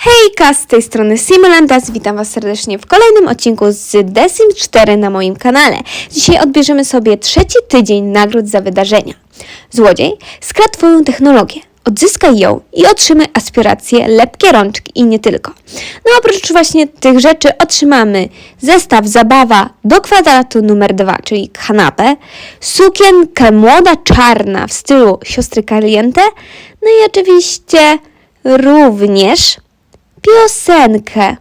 Hejka, z tej strony Simulantas, witam Was serdecznie w kolejnym odcinku z The Sims 4 na moim kanale. Dzisiaj odbierzemy sobie trzeci tydzień nagród za wydarzenia. Złodziej skradł Twoją technologię, odzyskaj ją i otrzymaj aspiracje, lepkie rączki i nie tylko. No oprócz właśnie tych rzeczy otrzymamy zestaw zabawa do kwadratu numer 2, czyli kanapę, sukienkę młoda czarna w stylu siostry Caliente, no i oczywiście również piosenkę.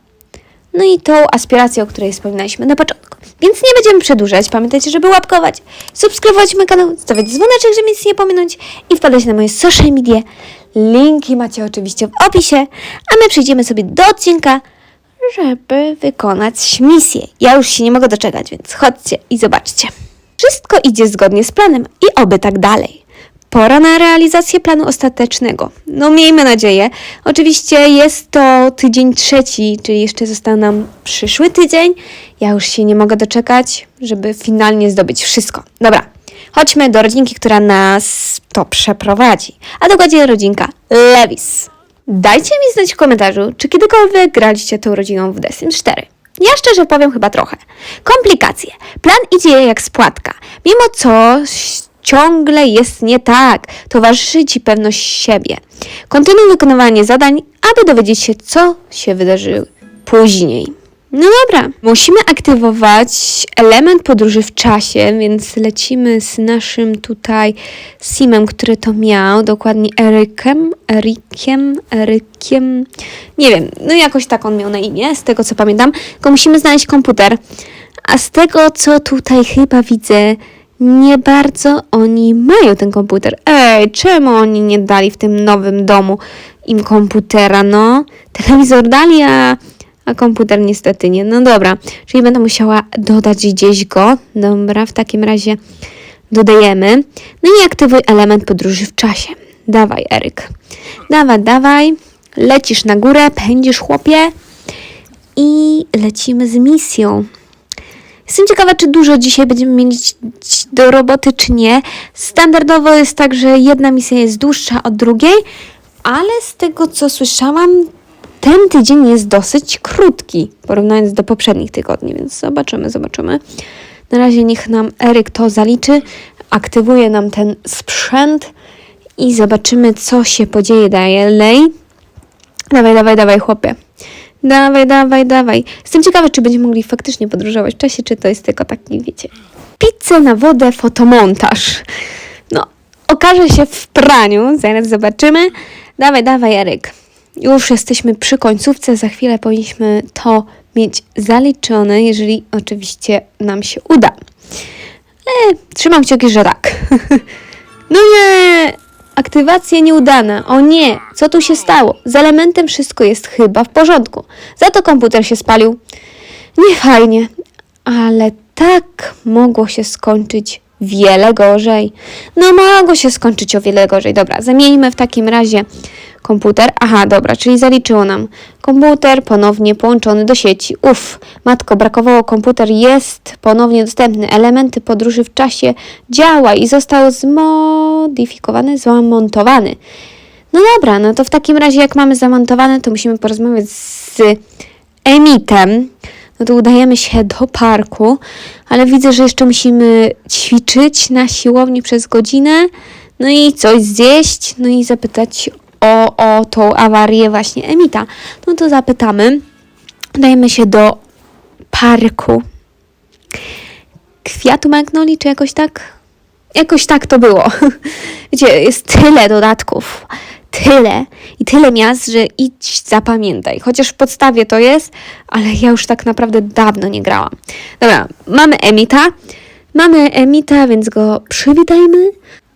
No i tą aspirację, o której wspominaliśmy na początku. Więc nie będziemy przedłużać. Pamiętajcie, żeby łapkować, subskrybować mój kanał, stawiać dzwoneczek, żeby nic nie pominąć i wpadać na moje social media. Linki macie oczywiście w opisie, a my przejdziemy sobie do odcinka, żeby wykonać misję. Ja już się nie mogę doczekać, więc chodźcie i zobaczcie. Wszystko idzie zgodnie z planem i oby tak dalej. Pora na realizację planu ostatecznego. No miejmy nadzieję. Oczywiście jest to tydzień trzeci, czyli jeszcze został nam przyszły tydzień. Ja już się nie mogę doczekać, żeby finalnie zdobyć wszystko. Dobra, chodźmy do rodzinki, która nas to przeprowadzi. A dokładnie rodzinka Lewis. Dajcie mi znać w komentarzu, czy kiedykolwiek graliście tą rodziną w The Sims 4. Ja szczerze powiem chyba trochę. Komplikacje. Plan idzie jak spłatka. Mimo coś ciągle jest nie tak. Towarzyszy Ci pewność siebie. Kontynuuj wykonywanie zadań, aby dowiedzieć się, co się wydarzy później. No dobra, musimy aktywować element podróży w czasie, więc lecimy z naszym tutaj Simem, który to miał, dokładnie Erykiem, Erykiem, Erykiem, nie wiem, no jakoś tak on miał na imię, z tego co pamiętam, tylko musimy znaleźć komputer, a z tego co tutaj chyba widzę, nie bardzo oni mają ten komputer. Ej, czemu oni nie dali w tym nowym domu im komputera, no? Telewizor dali, a, a komputer niestety nie. No dobra, czyli będę musiała dodać gdzieś go. Dobra, w takim razie dodajemy. No i aktywuj element podróży w czasie. Dawaj, Eryk. Dawaj, dawaj. Lecisz na górę, pędzisz, chłopie. I lecimy z misją. Jestem ciekawa, czy dużo dzisiaj będziemy mieć do roboty, czy nie. Standardowo jest tak, że jedna misja jest dłuższa od drugiej, ale z tego co słyszałam, ten tydzień jest dosyć krótki, porównując do poprzednich tygodni, więc zobaczymy, zobaczymy. Na razie niech nam Eryk to zaliczy, aktywuje nam ten sprzęt i zobaczymy, co się podzieje dalej. Dawaj, dawaj, dawaj, chłopie. Dawaj, dawaj, dawaj. Jestem ciekawa, czy będziemy mogli faktycznie podróżować w czasie, czy to jest tylko taki, wiecie, pizzę na wodę, fotomontaż. No, okaże się w praniu, zaraz zobaczymy. Dawaj, dawaj, Eryk. Już jesteśmy przy końcówce, za chwilę powinniśmy to mieć zaliczone, jeżeli oczywiście nam się uda. E, trzymam kciuki, że tak. no nie! Aktywacja nieudana. O nie, co tu się stało? Z elementem wszystko jest chyba w porządku. Za to komputer się spalił. Nie fajnie, ale tak mogło się skończyć wiele gorzej. No mogło się skończyć o wiele gorzej. Dobra, zamieńmy w takim razie komputer. Aha, dobra, czyli zaliczyło nam. Komputer ponownie połączony do sieci. Uff, matko, brakowało komputer, jest ponownie dostępny. Elementy podróży w czasie działa i został zmodyfikowany, zamontowany. No dobra, no to w takim razie jak mamy zamontowane, to musimy porozmawiać z Emitem. No to udajemy się do parku, ale widzę, że jeszcze musimy ćwiczyć na siłowni przez godzinę, no i coś zjeść, no i zapytać o, o tą awarię właśnie Emita. No to zapytamy. Udajemy się do parku. Kwiatu Magnoli, czy jakoś tak? Jakoś tak to było. Wiecie, jest tyle dodatków, tyle i tyle miast, że idź zapamiętaj. Chociaż w podstawie to jest, ale ja już tak naprawdę dawno nie grałam. Dobra, mamy Emita. Mamy Emita, więc go przywitajmy,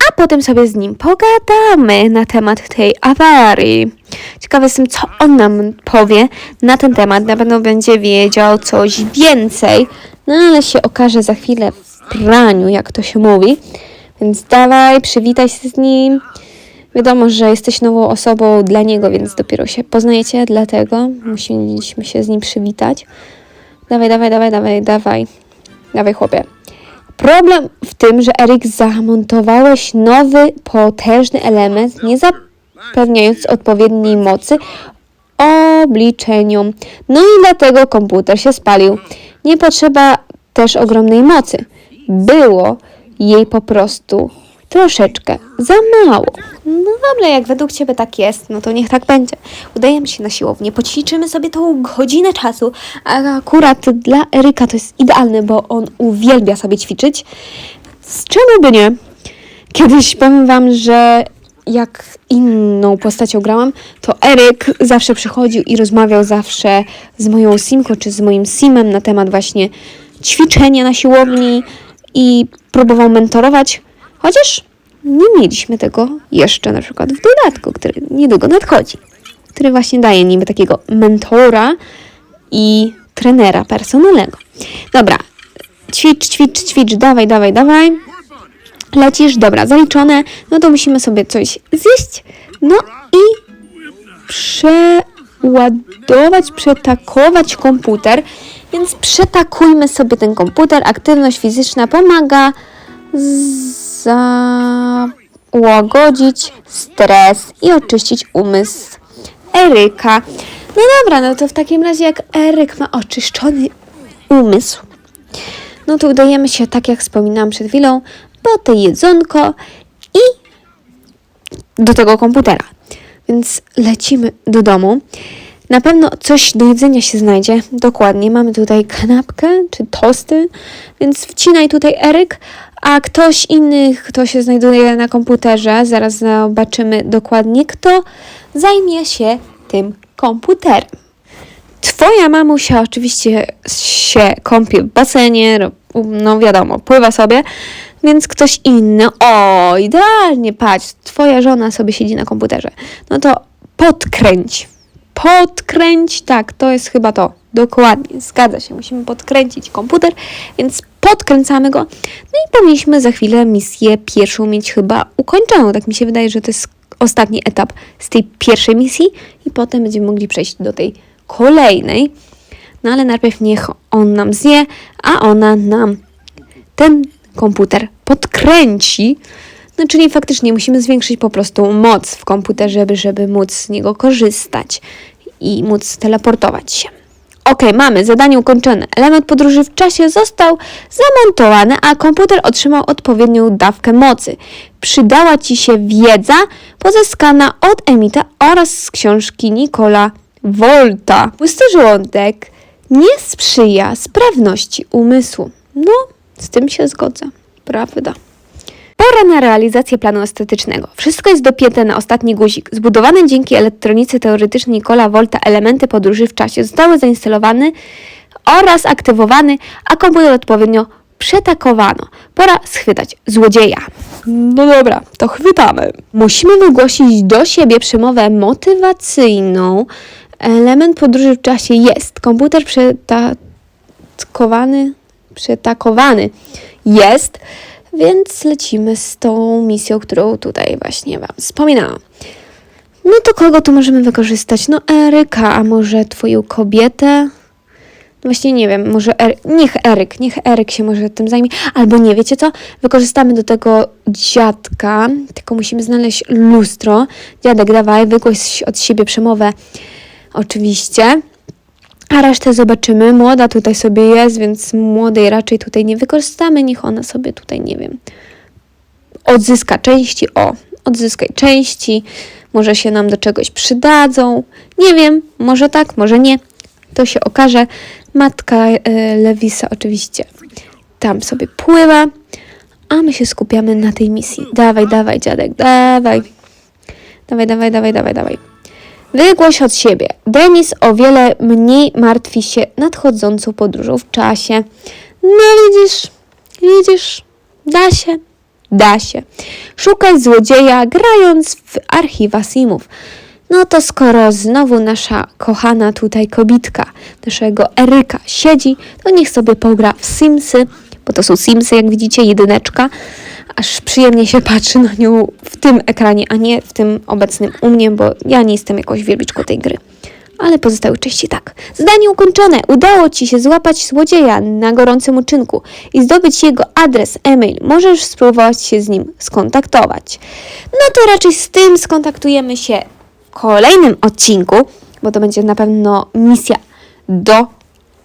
a potem sobie z nim pogadamy na temat tej awarii. Ciekawa jestem, co on nam powie na ten temat. Na pewno będzie wiedział coś więcej, no ale się okaże za chwilę w praniu, jak to się mówi. Więc dawaj, przywitaj się z nim. Wiadomo, że jesteś nową osobą dla niego, więc dopiero się poznajecie, dlatego musieliśmy się z nim przywitać. Dawaj, dawaj, dawaj, dawaj, dawaj. Dawaj, chłopie. Problem w tym, że Erik zamontowałeś nowy, potężny element, nie zapewniając odpowiedniej mocy obliczeniom. No i dlatego komputer się spalił. Nie potrzeba też ogromnej mocy. Było jej po prostu troszeczkę za mało. No dobra, jak według Ciebie tak jest, no to niech tak będzie. Udajemy się na siłownię, poćwiczymy sobie tą godzinę czasu, a akurat dla Eryka to jest idealne, bo on uwielbia sobie ćwiczyć. Z czemu by nie? Kiedyś powiem Wam, że jak inną postacią grałam, to Eryk zawsze przychodził i rozmawiał zawsze z moją Simką czy z moim Simem na temat właśnie ćwiczenia na siłowni i próbował mentorować, chociaż nie mieliśmy tego jeszcze na przykład w dodatku, który niedługo nadchodzi, który właśnie daje niby takiego mentora i trenera personalnego. Dobra, ćwicz, ćwicz, ćwicz, dawaj, dawaj, dawaj. Lecisz, dobra, zaliczone. No to musimy sobie coś zjeść. No i przeładować, przetakować komputer. Więc przetakujmy sobie ten komputer. Aktywność fizyczna pomaga załagodzić stres i oczyścić umysł Eryka. No dobra, no to w takim razie jak Eryk ma oczyszczony umysł, no to udajemy się, tak jak wspominałam przed chwilą, po te jedzonko i do tego komputera. Więc lecimy do domu. Na pewno coś do jedzenia się znajdzie. Dokładnie. Mamy tutaj kanapkę czy tosty, więc wcinaj tutaj Eryk, a ktoś inny, kto się znajduje na komputerze, zaraz zobaczymy dokładnie, kto zajmie się tym komputerem. Twoja mamusia oczywiście się kąpie w basenie, no wiadomo, pływa sobie, więc ktoś inny, o, idealnie, patrz, twoja żona sobie siedzi na komputerze. No to podkręć, podkręć, tak, to jest chyba to, dokładnie, zgadza się, musimy podkręcić komputer, więc podkręcamy go, no i powinniśmy za chwilę misję pierwszą mieć chyba ukończoną, tak mi się wydaje, że to jest ostatni etap z tej pierwszej misji i potem będziemy mogli przejść do tej kolejnej. No ale najpierw niech on nam zje, a ona nam ten komputer podkręci. No czyli faktycznie musimy zwiększyć po prostu moc w komputerze, żeby, żeby móc z niego korzystać i móc teleportować się. Ok, mamy zadanie ukończone. Element podróży w czasie został zamontowany, a komputer otrzymał odpowiednią dawkę mocy. Przydała Ci się wiedza pozyskana od Emita oraz z książki Nicola Volta. Pusty żołądek nie sprzyja sprawności umysłu. No, z tym się zgodzę. Prawda. Pora na realizację planu estetycznego. Wszystko jest dopięte na ostatni guzik. Zbudowane dzięki elektronice teoretycznej Nikola Volta elementy podróży w czasie zostały zainstalowane oraz aktywowane, a komputer odpowiednio przetakowano. Pora schwytać złodzieja. No dobra, to chwytamy. Musimy wygłosić do siebie przemowę motywacyjną. Element podróży w czasie jest. Komputer przetakowany, przetakowany jest. Więc lecimy z tą misją, którą tutaj właśnie Wam wspominałam. No to kogo tu możemy wykorzystać? No Eryka, a może Twoją kobietę? No Właśnie nie wiem, może er... niech Eryk, niech Eryk się może tym zajmie. Albo nie, wiecie co? Wykorzystamy do tego dziadka, tylko musimy znaleźć lustro. Dziadek, dawaj, wygłoś od siebie przemowę. Oczywiście. A resztę zobaczymy. Młoda tutaj sobie jest, więc młodej raczej tutaj nie wykorzystamy. Niech ona sobie tutaj, nie wiem, odzyska części. O, odzyskaj części. Może się nam do czegoś przydadzą. Nie wiem, może tak, może nie. To się okaże. Matka e, Lewisa oczywiście tam sobie pływa, a my się skupiamy na tej misji. Dawaj, dawaj, dziadek, dawaj. Dawaj, dawaj, dawaj, dawaj, dawaj. Wygłoś od siebie. Denis o wiele mniej martwi się nadchodzącą podróżą w czasie. No widzisz, widzisz, da się, da się. Szukaj złodzieja grając w archiwa Simów. No to skoro znowu nasza kochana tutaj kobitka, naszego Eryka siedzi, to niech sobie pogra w Simsy, bo to są Simsy, jak widzicie, jedyneczka. Aż przyjemnie się patrzy na nią w tym ekranie, a nie w tym obecnym u mnie, bo ja nie jestem jakąś wielbiczką tej gry. Ale pozostałe części tak. Zadanie ukończone. Udało Ci się złapać złodzieja na gorącym uczynku i zdobyć jego adres, e-mail. Możesz spróbować się z nim skontaktować. No to raczej z tym skontaktujemy się w kolejnym odcinku. bo to będzie na pewno misja do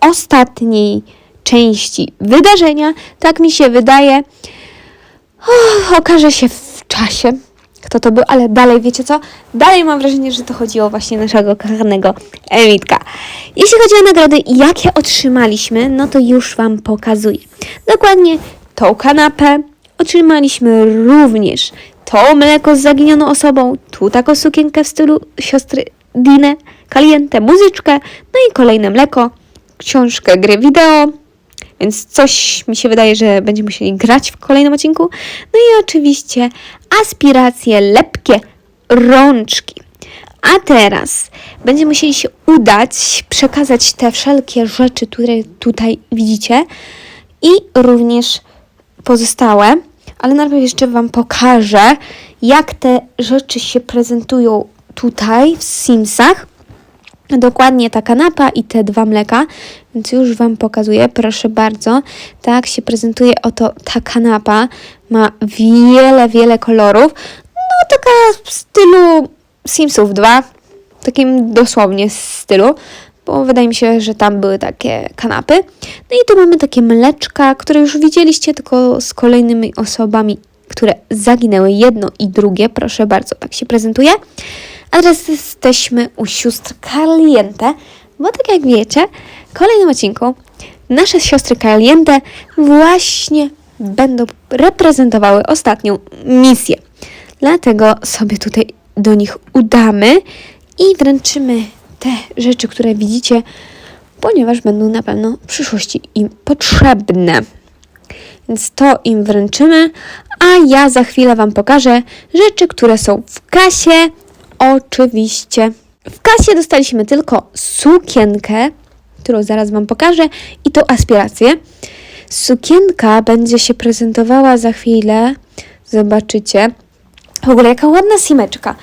ostatniej części wydarzenia. Tak mi się wydaje. Och, okaże się w czasie, kto to był, ale dalej, wiecie co? Dalej mam wrażenie, że to chodziło właśnie naszego kochanego Emitka. Jeśli chodzi o nagrody, jakie otrzymaliśmy, no to już Wam pokazuję. Dokładnie tą kanapę otrzymaliśmy również to mleko z zaginioną osobą, tu taką sukienkę w stylu siostry Dine, kalientę, muzyczkę, no i kolejne mleko, książkę, gry wideo, więc coś mi się wydaje, że będziemy musieli grać w kolejnym odcinku. No i oczywiście aspiracje, lepkie rączki. A teraz będziemy musieli się udać, przekazać te wszelkie rzeczy, które tutaj widzicie i również pozostałe. Ale najpierw jeszcze Wam pokażę, jak te rzeczy się prezentują tutaj w Simsach. Dokładnie ta kanapa i te dwa mleka, więc już Wam pokazuję, proszę bardzo. Tak się prezentuje oto ta kanapa. Ma wiele, wiele kolorów. No taka w stylu Simsów 2, takim dosłownie stylu, bo wydaje mi się, że tam były takie kanapy. No i tu mamy takie mleczka, które już widzieliście, tylko z kolejnymi osobami, które zaginęły jedno i drugie. Proszę bardzo, tak się prezentuje. A teraz jesteśmy u sióstr Caliente, bo tak jak wiecie, w kolejnym odcinku nasze siostry Caliente właśnie będą reprezentowały ostatnią misję. Dlatego sobie tutaj do nich udamy i wręczymy te rzeczy, które widzicie, ponieważ będą na pewno w przyszłości im potrzebne. Więc to im wręczymy, a ja za chwilę Wam pokażę rzeczy, które są w kasie. Oczywiście. W kasie dostaliśmy tylko sukienkę, którą zaraz Wam pokażę, i tą aspirację. Sukienka będzie się prezentowała za chwilę. Zobaczycie. W ogóle jaka ładna simeczka.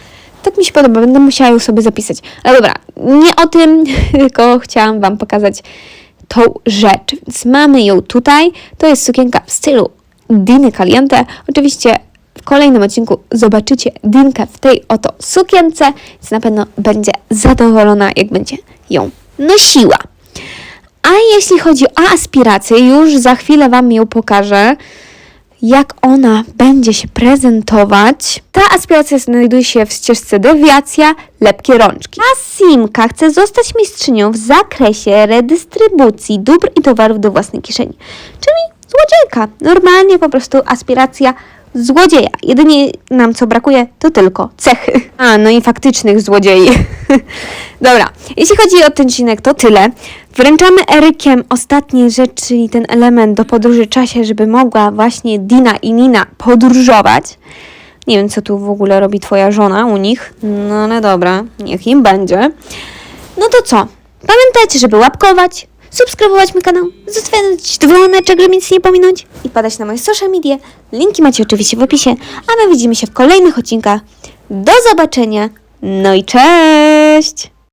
Tak mi się podoba, będę musiała ją sobie zapisać. Ale dobra, nie o tym, tylko chciałam Wam pokazać tą rzecz. Więc mamy ją tutaj. To jest sukienka w stylu Diny Caliente. Oczywiście w kolejnym odcinku zobaczycie Dinkę w tej oto sukience, więc na pewno będzie zadowolona, jak będzie ją nosiła. A jeśli chodzi o aspirację, już za chwilę Wam ją pokażę, jak ona będzie się prezentować. Ta aspiracja znajduje się w ścieżce dewiacja, lepkie rączki. A Simka chce zostać mistrzynią w zakresie redystrybucji dóbr i towarów do własnej kieszeni. Czyli złodziejka. Normalnie po prostu aspiracja złodzieja. Jedynie nam co brakuje to tylko cechy. A, no i faktycznych złodziei. Dobra, jeśli chodzi o ten odcinek to tyle. Wręczamy Erykiem ostatnie rzeczy, czyli ten element do podróży czasie, żeby mogła właśnie Dina i Nina podróżować. Nie wiem, co tu w ogóle robi twoja żona u nich, no ale dobra, niech im będzie. No to co? Pamiętajcie, żeby łapkować, subskrybować mój kanał, zostawiać dzwoneczek, żeby nic nie pominąć i padać na moje social media. Linki macie oczywiście w opisie, a my widzimy się w kolejnych odcinkach. Do zobaczenia, no i cześć!